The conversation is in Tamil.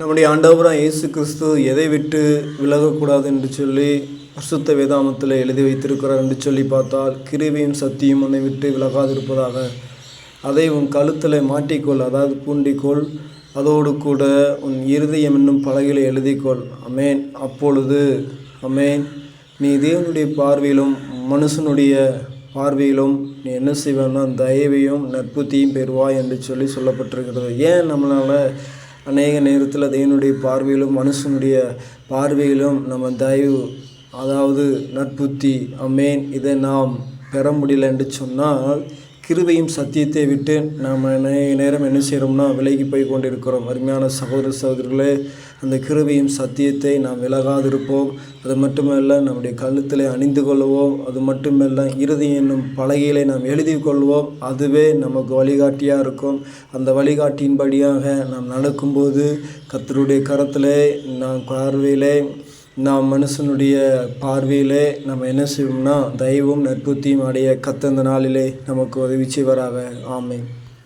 நம்முடைய ஆண்டவராக இயேசு கிறிஸ்து எதை விட்டு விலகக்கூடாது என்று சொல்லி பரிசுத்த வேதாமத்தில் எழுதி வைத்திருக்கிறார் என்று சொல்லி பார்த்தால் கிருவியும் சத்தியும் உன்னை விட்டு விலகாதிருப்பதாக. அதை உன் கழுத்தில் மாட்டிக்கொள் அதாவது பூண்டிக்கொள். அதோடு கூட உன் இருதயம் என்னும் பலகையில் எழுதிக்கொள். அமேன். அப்பொழுது அமேன். நீ தேவனுடைய பார்வையிலும் மனுஷனுடைய பார்வையிலும் நீ என்ன செய்வேன்னா தயவையும் நற்புத்தியும் பெறுவாய் என்று சொல்லி சொல்லப்பட்டிருக்கிறது. ஏன் நம்மளால் அநேக நேரத்தில் தேவனுடைய பார்வையிலும் மனுஷனுடைய பார்வையிலும் நம்ம தயவு அதாவது நற்புத்தி அமேன் இதை நாம் பெற முடியல என்று சொன்னால் கிருபையும் சத்தியத்தை விட்டு நாம் நேரம் என்ன செய்கிறோம்னா விலகி போய் கொண்டிருக்கிறோம். அருமையான சகோதர சகோதரர்களே அந்த கிருபையும் சத்தியத்தை நாம் விலகாதிருப்போம். அது மட்டுமல்ல நம்முடைய கழுத்தில் அணிந்து கொள்வோம் அது மட்டுமல்ல இறுதி என்னும் பலகையிலே நாம் எழுதி கொள்வோம் அதுவே நமக்கு வழிகாட்டியாக இருக்கும். அந்த வழிகாட்டியின்படியாக நாம் நடக்கும்போது கத்தருடைய கரத்திலே நாம் பார்வையிலே நாம் மனுஷனுடைய பார்வையிலே நம்ம என்ன செய்வோம்னா தெய்வம் நற்புத்தியும் அடைய கத்தந்த நாளிலே நமக்கு உதவி செய்வராக. ஆமை